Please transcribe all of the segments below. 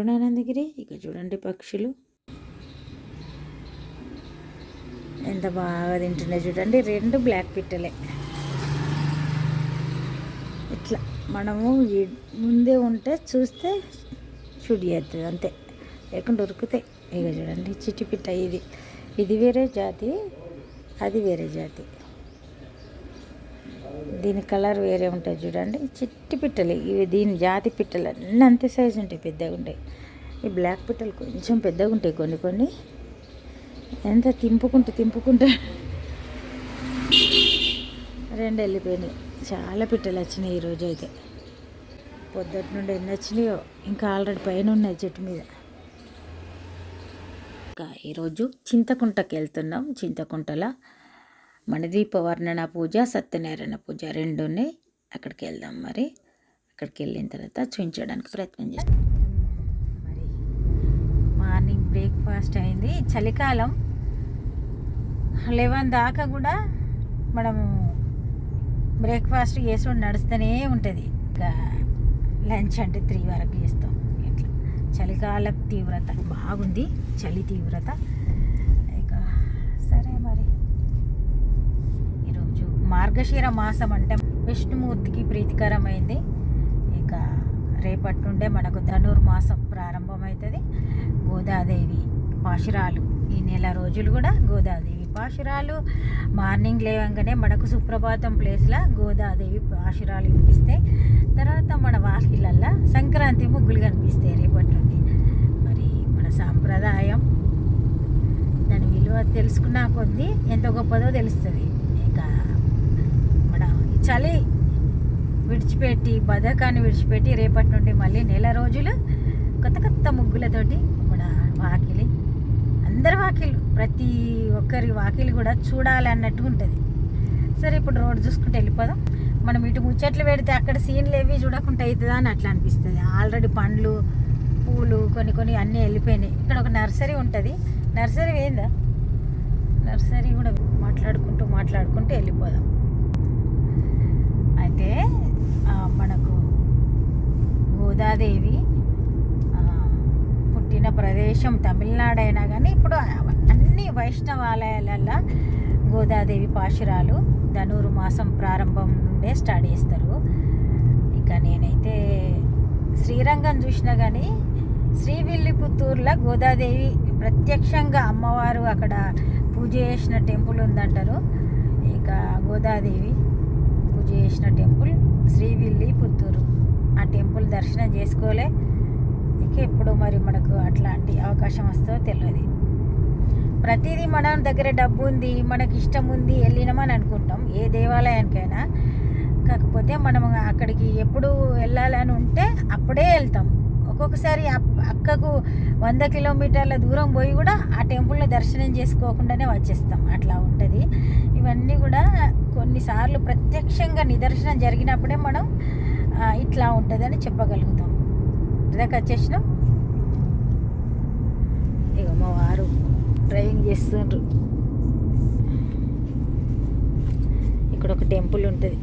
అరుణానందగిరి ఇక చూడండి పక్షులు. ఎంత బాగా తింటున్నాయి చూడండి. రెండు బ్లాక్ పిట్టలే. ఇట్లా మనము ముందే ఉంటే చూస్తే షూట్ చేస్తుంది అంతే. లేకుండా ఉరుకుతాయి. ఇక చూడండి చిట్టి పిట్ట ఇది. ఇది వేరే జాతి అది వేరే జాతి. దీని కలర్ వేరే ఉంటుంది చూడండి. చిట్టి పిట్టలు ఇవి దీని జాతి పిట్టలు అన్నీ అంతే సైజు ఉంటాయి పెద్దగా ఉంటాయి. ఈ బ్లాక్ పిట్టలు కొంచెం పెద్దగా ఉంటాయి కొన్ని కొన్ని. ఎంత తింపుకుంటూ తింపుకుంటూ. రెండు వెళ్ళిపోయినాయి. చాలా పిట్టలు వచ్చినాయి ఈరోజు అయితే. పొద్దుటి నుండి ఎన్ని వచ్చినాయో ఇంకా ఆల్రెడీ పైన ఉన్నాయి చెట్టు మీద. ఇంకా ఈరోజు చింతకుంటకి వెళ్తున్నాం చింతకుంటలో మణిదీప వర్ణన పూజ సత్యనారాయణ పూజ రెండు ఉన్నాయి అక్కడికి వెళ్దాం మరి. అక్కడికి వెళ్ళిన తర్వాత చూపించడానికి ప్రయత్నం చేస్తాం. మరి మార్నింగ్ బ్రేక్ఫాస్ట్ అయింది. చలికాలం. లెవెన్ దాకా కూడా మనము బ్రేక్ఫాస్ట్ చేసుడు నడుస్తూనే ఉంటుంది. ఇంకా లంచ్ అంటే త్రీ వరకు చేస్తాం. ఇట్లా చలికాల తీవ్రత. బాగుంది. చలి తీవ్రత ఇక సరే మరి ఈరోజు మార్గశీర మాసం అంటే విష్ణుమూర్తికి ప్రీతికరమైంది. ఇక రేపటి నుండే మనకు ధనుర్మాసం ప్రారంభమవుతుంది గోదాదేవి పాశురాలు. ఈ నెల రోజులు కూడా గోదాదేవి పాశురాలు. మార్నింగ్ లేవంగానే మనకు సుప్రభాతం ప్లేస్లో గోదాదేవి పాశురాలు వినిపిస్తాయి తర్వాత మన వాకిళ్ళల్లో సంక్రాంతి ముగ్గులు కనిపిస్తాయి రేపటి నుండి మరి మన సాంప్రదాయం దాని విలువ తెలుసుకున్న కొద్దీ ఎంత గొప్పదో తెలుస్తుంది. చలి విడిచిపెట్టి బద్ధకాన్ని విడిచిపెట్టి రేపటి నుండి మళ్ళీ నెల రోజులు కొత్త కొత్త ముగ్గులతోటి కూడా వాకిలి. అందరి వాకిలు ప్రతి ఒక్కరి వాకిలి కూడా చూడాలి అన్నట్టు ఉంటుంది. సరే ఇప్పుడు రోడ్డు చూసుకుంటూ వెళ్ళిపోదాం. మనం ఇటు ముచ్చట్లు పెడితే అక్కడ సీన్లు ఏవి చూడకుండా అవుతుందా అని అట్లా అనిపిస్తుంది. ఆల్రెడీ పండ్లు పూలు కొన్ని కొన్ని అన్నీ వెళ్ళిపోయినాయి. ఇక్కడ ఒక నర్సరీ ఉంటుంది. నర్సరీ ఏందా? నర్సరీ కూడా మాట్లాడుకుంటూ మాట్లాడుకుంటూ వెళ్ళిపోదాం. అయితే మనకు గోదాదేవి పుట్టిన ప్రదేశం తమిళనాడు అయినా కానీ ఇప్పుడు అన్ని వైష్ణవాలయాలల్లో గోదాదేవి పాశురాలు ధనురు మాసం ప్రారంభం నుండే స్టార్ట్ చేస్తారు. ఇక నేనైతే శ్రీరంగం చూసినా కానీ శ్రీవిల్లిపుత్తూరులో గోదాదేవి ప్రత్యక్షంగా అమ్మవారు అక్కడ పూజ చేసిన టెంపుల్ ఉందంటారు. ఇక గోదాదేవి చేసిన టెంపుల్ శ్రీవిల్లి పుత్తూరు. ఆ టెంపుల్ దర్శనం చేసుకోలే. ఇక ఎప్పుడు మరి మనకు అట్లాంటి అవకాశం వస్తుందో తెలియదు ప్రతిదీ మన దగ్గర డబ్బు ఉంది మనకి ఇష్టం ఉంది వెళ్ళినామని అనుకుంటాం. ఏ దేవాలయానికైనా. కాకపోతే మనం అక్కడికి ఎప్పుడు వెళ్ళాలని ఉంటే అప్పుడే వెళ్తాం. ఒక్కొక్కసారి అక్కకు వంద కిలోమీటర్ల దూరం పోయి కూడా ఆ టెంపుల్లో దర్శనం చేసుకోకుండానే వచ్చేస్తాం. అట్లా ఉంటుంది. ఇవన్నీ కూడా కొన్నిసార్లు ప్రత్యక్షంగా నిదర్శనం జరిగినప్పుడే మనం ఇట్లా ఉంటుందని చెప్పగలుగుతాం. ఇదాకా వచ్చేసినాం? ఇక మా వారు డ్రైవింగ్ చేస్తుండ్రు. ఇక్కడ ఒక టెంపుల్ ఉంటుంది.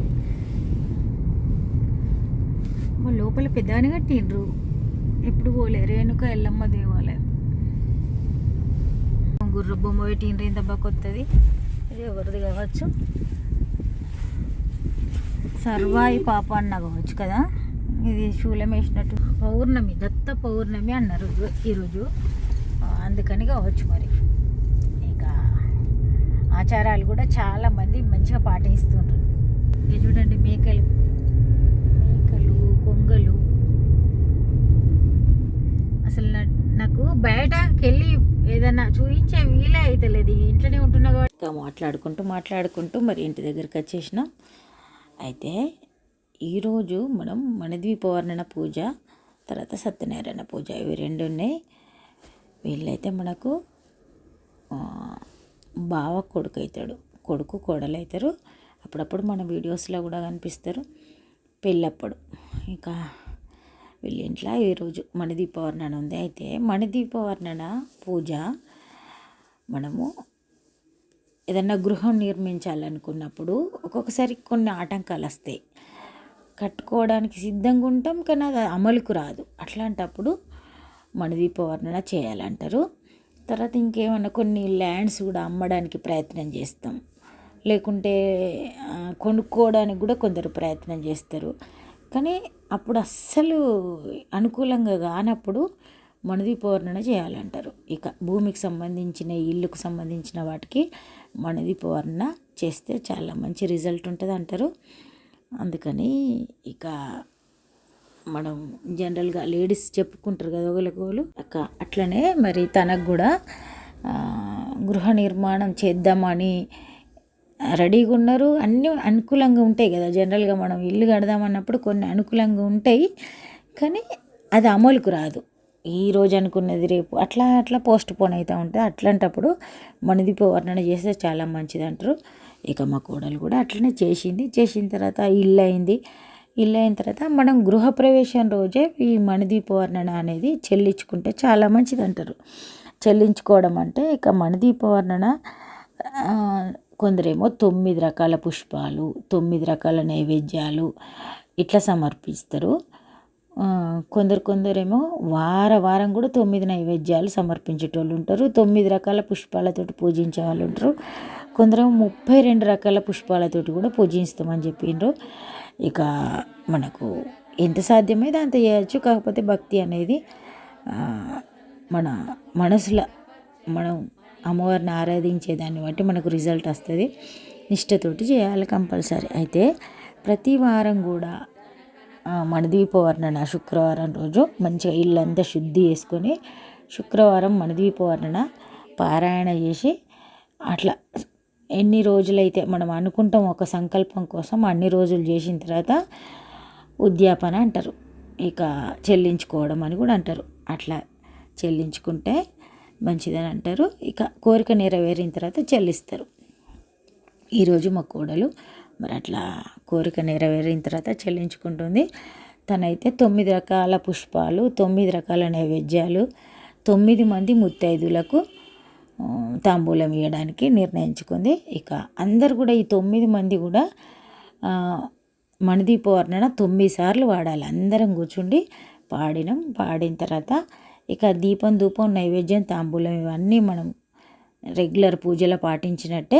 మా లోపల పెద్దగానే కట్టిండ్రు. ఇప్పుడు పోలే. రేణుక ఎల్లమ్మ దేవాలయం. గుర్ర బొమ్మ పెట్టిండ్రు. ఇంత కొత్తది. ఇది ఎవరిది కావచ్చు? సర్వాయి పాప అన్న కావచ్చు కదా? ఇది శూలం వేసినట్టు. పౌర్ణమి దత్త పౌర్ణమి అన్నారు ఈరోజు అందుకని కావచ్చు మరి. ఇంకా ఆచారాలు కూడా చాలామంది మంచిగా పాటిస్తుండ్రు. ఇది చూడండి మేకలు వెళ్ళి ఏదైనా చూపించే వీలే అవుతలేదు ఇంట్లోనే ఉంటున్నా కాబట్టి. ఇంకా మాట్లాడుకుంటూ మాట్లాడుకుంటూ మరి ఇంటి దగ్గరికి వచ్చేసినాం. అయితే ఈరోజు మనం మణిద్వీపవర్ణన పూజ తర్వాత సత్యనారాయణ పూజ ఇవి రెండు ఉన్నాయి. వీళ్ళైతే మనకు బావ కొడుకు అవుతాడు. కొడుకు కోడలు అవుతారు. అప్పుడప్పుడు మన వీడియోస్లో కూడా కనిపిస్తారు. పెళ్ళప్పుడు. ఇంకా వీళ్ళ ఇంట్లో ఈరోజు మణిదీపవర్ణన ఉంది. అయితే మణిదీపవర్ణన పూజ మనము ఏదన్నా గృహం నిర్మించాలనుకున్నప్పుడు ఒక్కొక్కసారి కొన్ని ఆటంకాలు వస్తాయి. కట్టుకోవడానికి సిద్ధంగా ఉంటాం కానీ అది అమలుకు రాదు. అట్లాంటప్పుడు మణిదీప వర్ణన చేయాలంటారు. తర్వాత ఇంకేమన్నా కొన్ని ల్యాండ్స్ కూడా అమ్మడానికి ప్రయత్నం చేస్తాం. లేకుంటే కొనుక్కోవడానికి కూడా కొందరు ప్రయత్నం చేస్తారు. కానీ అప్పుడు అస్సలు అనుకూలంగా కానప్పుడు మణిదీప వర్ణన చేయాలంటారు. ఇక భూమికి సంబంధించిన ఇల్లుకు సంబంధించిన వాటికి మణిదీప వర్ణన చేస్తే చాలా మంచి రిజల్ట్ ఉంటుంది అంటారు. అందుకని ఇక మనం జనరల్గా లేడీస్ చెప్పుకుంటారు కదా ఒకరికొకరు అక్క అట్లనే మరి తనకు కూడా గృహ నిర్మాణం చేద్దామని రెడీగా ఉన్నారు. అన్నీ అనుకూలంగా ఉంటాయి కదా. జనరల్గా మనం ఇల్లు కడదామన్నప్పుడు కొన్ని అనుకూలంగా ఉంటాయి. కానీ అది అమలుకు రాదు. ఈ రోజు అనుకున్నది రేపు అట్లా అట్లా పోస్ట్ పోన్ అవుతూ ఉంటుంది అట్లాంటప్పుడు మణిదీప వర్ణన చేస్తే చాలా మంచిది అంటారు. ఇక మా కోడలు కూడా అట్లనే చేసింది. చేసిన తర్వాత ఇల్లు అయింది. ఇల్లు అయిన తర్వాత మనం గృహప్రవేశం రోజే ఈ మణిదీప వర్ణన అనేది చెల్లించుకుంటే చాలా మంచిది అంటారు. చెల్లించుకోవడం అంటే ఇక మణిదీప వర్ణన కొందరేమో తొమ్మిది రకాల పుష్పాలు తొమ్మిది రకాల నైవేద్యాలు ఇట్లా సమర్పిస్తారు. కొందరు కొందరేమో వార వారం కూడా తొమ్మిది నైవేద్యాలు సమర్పించేటోళ్ళు ఉంటారు తొమ్మిది రకాల పుష్పాలతోటి పూజించే వాళ్ళు ఉంటారు. కొందరేమో ముప్పై రెండు రకాల పుష్పాలతోటి కూడా పూజిస్తామని చెప్పిండ్రు ఇక మనకు ఎంత సాధ్యమైతే అంత చేయొచ్చు కాకపోతే భక్తి అనేది మన మనసులో మనం అమ్మవారిని ఆరాధించే దాన్ని బట్టి మనకు రిజల్ట్ వస్తుంది. నిష్టతోటి చేయాలి కంపల్సరీ. అయితే ప్రతి వారం కూడా మన దీపవర్ణన శుక్రవారం రోజు మంచిగా ఇల్లంతా శుద్ధి చేసుకొని శుక్రవారం మన దీపవర్ణన పారాయణ చేసి అట్లా ఎన్ని రోజులైతే మనం అనుకుంటాం ఒక సంకల్పం కోసం అన్ని రోజులు చేసిన తర్వాత ఉద్యాపన అంటారు. ఇక చెల్లించుకోవడం అని కూడా అంటారు. అట్లా చెల్లించుకుంటే మంచిదని అంటారు. ఇక కోరిక నెరవేరిన తర్వాత చెల్లిస్తారు. ఈరోజు మా కోడలు మరి అట్లా కోరిక నెరవేరిన తర్వాత చెల్లించుకుంటుంది. తనైతే తొమ్మిది రకాల పుష్పాలు తొమ్మిది రకాల నైవేద్యాలు తొమ్మిది మంది ముత్తైదులకు తాంబూలం ఇవ్వడానికి నిర్ణయించుకుంది. ఇక అందరు కూడా ఈ తొమ్మిది మంది కూడా ఆ, మణిదీప వర్ణన తొమ్మిది సార్లు వాడాలి. అందరం కూర్చుండి పాడినాం. పాడిన తర్వాత ఇక దీపం ధూపం నైవేద్యం తాంబూలం ఇవన్నీ మనం రెగ్యులర్ పూజలో పాటించినట్టే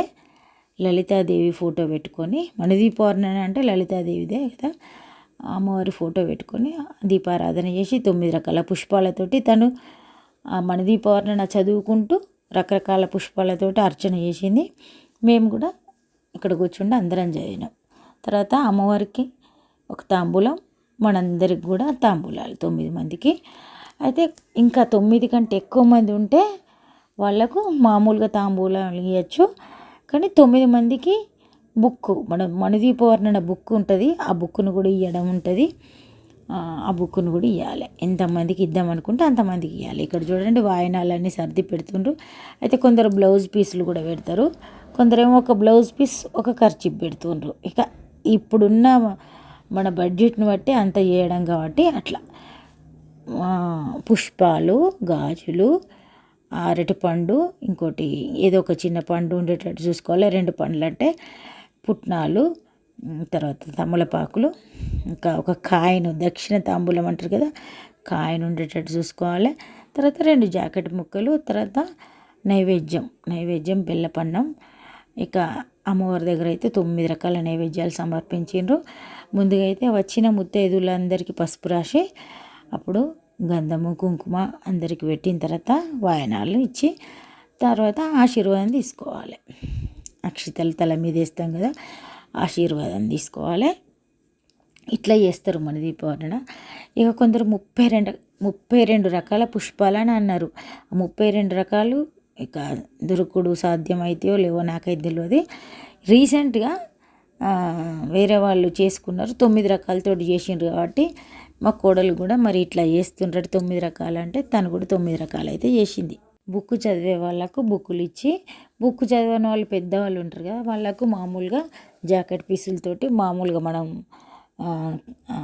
లలితాదేవి ఫోటో పెట్టుకొని మన వర్ణన అంటే లలితాదేవిదే కదా అమ్మవారి ఫోటో పెట్టుకొని దీపారాధన చేసి తొమ్మిది రకాల పుష్పాలతోటి తను ఆ మణిదీప చదువుకుంటూ రకరకాల పుష్పాలతోటి అర్చన చేసింది. మేము కూడా ఇక్కడ కూర్చుండి అందరం చదివినాం తర్వాత అమ్మవారికి ఒక తాంబూలం మనందరికి కూడా తాంబూలాలు తొమ్మిది మందికి. అయితే ఇంకా తొమ్మిది కంటే ఎక్కువ మంది ఉంటే వాళ్ళకు మామూలుగా తాంబూలాలు ఇవ్వచ్చు కానీ తొమ్మిది మందికి బుక్ మన మణిదీప బుక్ ఉంటుంది. ఆ బుక్ను కూడా ఇవ్వడం ఉంటుంది. ఆ, బుక్ను కూడా ఇవ్వాలి ఎంతమందికి ఇద్దాం అనుకుంటే అంతమందికి ఇవ్వాలి ఇక్కడ చూడండి వాయనాలన్నీ సర్ది పెడుతుండ్రు. అయితే కొందరు బ్లౌజ్ పీసులు కూడా పెడతారు. కొందరేమో ఒక బ్లౌజ్ పీస్ ఒక ఖర్చు పెడుతుండ్రు. ఇక ఇప్పుడున్న మన బడ్జెట్ని బట్టి అంత చేయడం కాబట్టి అట్లా. పుష్పాలు గాజులు అరటిపండు ఇంకోటి ఏదో ఒక చిన్న పండు ఉండేటట్టు చూసుకోవాలి. రెండు పండ్లు అంటే పుట్నాలు తర్వాత తమలపాకులు ఇంకా ఒక కాయను దక్షిణ తాంబూలం అంటారు కదా కాయను ఉండేటట్టు చూసుకోవాలి. తర్వాత రెండు జాకెట్ ముక్కలు తర్వాత నైవేద్యం నైవేద్యం బెల్లపన్నం. ఇక అమ్మవారి దగ్గర అయితే తొమ్మిది రకాల నైవేద్యాలు సమర్పించిండ్రు. ముందుగా అయితే వచ్చిన ముత్తైదులందరికీ పసుపు రాసి అప్పుడు గంధము కుంకుమ అందరికి పెట్టిన తర్వాత వాయనాలు ఇచ్చి తర్వాత ఆశీర్వాదం తీసుకోవాలి. అక్షితలు తల మీద వేస్తాం కదా ఆశీర్వాదం తీసుకోవాలి. ఇట్లా చేస్తారు మన దీపావళిన ఇక కొందరు ముప్పై రెండు ముప్పై రెండు రకాల పుష్పాలని అన్నారు. ముప్పై రెండు రకాలు ఇక దొరుకుడు సాధ్యమైతేయో లేవో నాకైతే తెలియదు రీసెంట్గా వేరే వాళ్ళు చేసుకున్నారు. తొమ్మిది రకాలతో చేసిండ్రు కాబట్టి మా కోడలు కూడా మరి ఇట్లా చేస్తుంటాడు తొమ్మిది రకాలు అంటే తను కూడా తొమ్మిది రకాలు అయితే చేసింది. బుక్ చదివే వాళ్ళకు బుక్కులు ఇచ్చి బుక్ చదివిన వాళ్ళు పెద్దవాళ్ళు ఉంటారు కదా వాళ్ళకు మామూలుగా జాకెట్ పీసులతోటి మామూలుగా మనం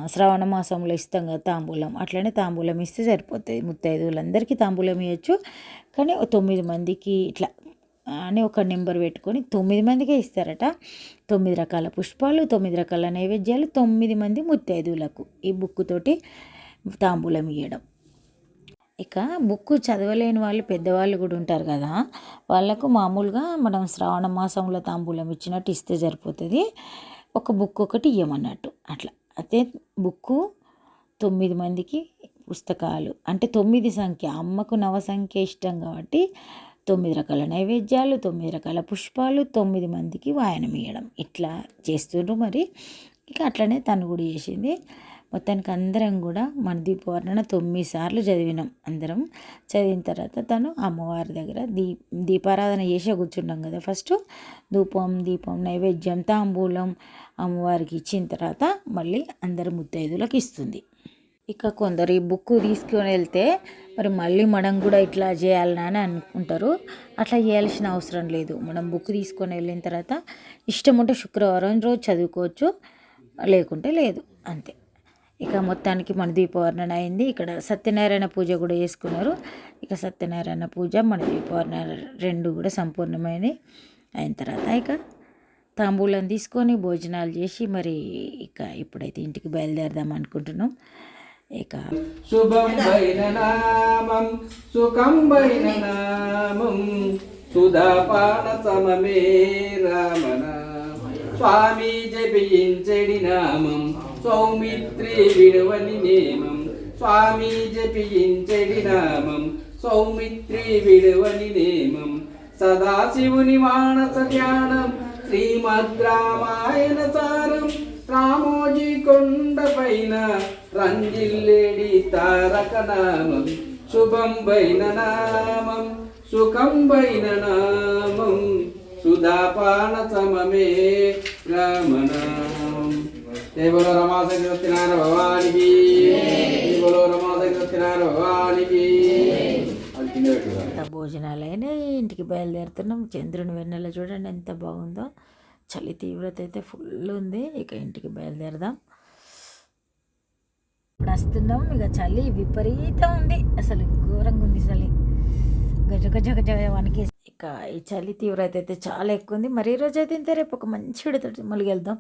శ్రావణ మాసంలో ఇస్తాం కదా తాంబూలం అట్లనే తాంబూలం ఇస్తే సరిపోతుంది ముత్తైదువులందరికీ తాంబూలం ఇవ్వచ్చు కానీ తొమ్మిది మందికి ఇట్లా అని ఒక నెంబర్ పెట్టుకొని తొమ్మిది మందికే ఇస్తారట. తొమ్మిది రకాల పుష్పాలు తొమ్మిది రకాల నైవేద్యాలు తొమ్మిది మంది ముత్తైదువులకు ఈ బుక్ తోటి తాంబూలం ఇవ్వడం ఇక బుక్ చదవలేని వాళ్ళు పెద్దవాళ్ళు కూడా ఉంటారు కదా వాళ్ళకు మామూలుగా మనం శ్రావణ మాసంలో తాంబూలం ఇచ్చినట్టు ఇస్తే సరిపోతుంది. ఒక బుక్ ఒకటి ఇవ్వమన్నట్టు అట్లా. అయితే బుక్కు తొమ్మిది మందికి పుస్తకాలు అంటే తొమ్మిది సంఖ్య అమ్మకు నవ సంఖ్య ఇష్టం కాబట్టి తొమ్మిది రకాల నైవేద్యాలు తొమ్మిది రకాల పుష్పాలు తొమ్మిది మందికి వాయనమియడం ఇట్లా చేస్తుండ్రు మరి. ఇక అట్లనే తను కూడా చేసింది. మొత్తానికి అందరం కూడా మన దీపవర్ణన తొమ్మిది సార్లు చదివినాం అందరం. చదివిన తర్వాత తను అమ్మవారి దగ్గర దీ దీపారాధన చేసే కూర్చున్నాం కదా ఫస్ట్. ధూపం దీపం నైవేద్యం తాంబూలం అమ్మవారికి ఇచ్చిన తర్వాత మళ్ళీ అందరు ముత్తైదులకు ఇస్తుంది. ఇక కొందరు ఈ బుక్ తీసుకొని వెళ్తే మరి మళ్ళీ మనం కూడా ఇట్లా చేయాలని అని అనుకుంటారు. అట్లా చేయాల్సిన అవసరం లేదు. మనం బుక్ తీసుకొని వెళ్ళిన తర్వాత ఇష్టం ఉంటే శుక్రవారం రోజు చదువుకోవచ్చు లేకుంటే లేదు. అంతే. ఇక మొత్తానికి మన దీపవర్ణన అయింది. ఇక్కడ సత్యనారాయణ పూజ కూడా చేసుకున్నారు. ఇక సత్యనారాయణ పూజ మన దీపవర్ణ రెండు కూడా సంపూర్ణమైనవి అయిన తర్వాత ఇక తాంబూలం తీసుకొని భోజనాలు చేసి మరి ఇక ఇప్పుడైతే ఇంటికి బయలుదేరదాం అనుకుంటున్నాం. ఇక శుభం వైన నామం సుఖం వైన నామం సుధాపాన సమమే రామనామం స్వామి జపించడి నామం సౌమిత్రి విడవని నేమం. స్వామి జపించడి నామం సౌమిత్రి విడవని నేమం. సదాశివుని మానస ధ్యానం శ్రీమద్ రామాయణ సారం రామోజీ కొండపైన రంజిల్లేడి తారక నామం శుభంబైన నామం సుఖంబైన నామం సుధాపాన సమమే రామనామం. జయ బోలో రమాసరి భవానికి. జయ బోలో రమాసరి భవానికి. అంత భోజనాలు ఇంటికి బయలుదేరుతున్నాం. చంద్రుని వెన్నెల చూడండి ఎంత బాగుందో. చలి తీవ్రత అయితే ఫుల్ ఉంది. ఇక ఇంటికి బయలుదేరదాం. ఇప్పుడు వస్తున్నాం. ఇక చలి విపరీతం ఉంది. అసలు ఘోరంగా ఉంది చలి. గజ గజ గజ వనికి ఇక ఈ చలి తీవ్రత అయితే చాలా ఎక్కువ ఉంది. మరి ఈ రోజు అయితే ఇంత. రేపు ఒక మంచి విడతోటి మళ్ళీ వెళ్దాం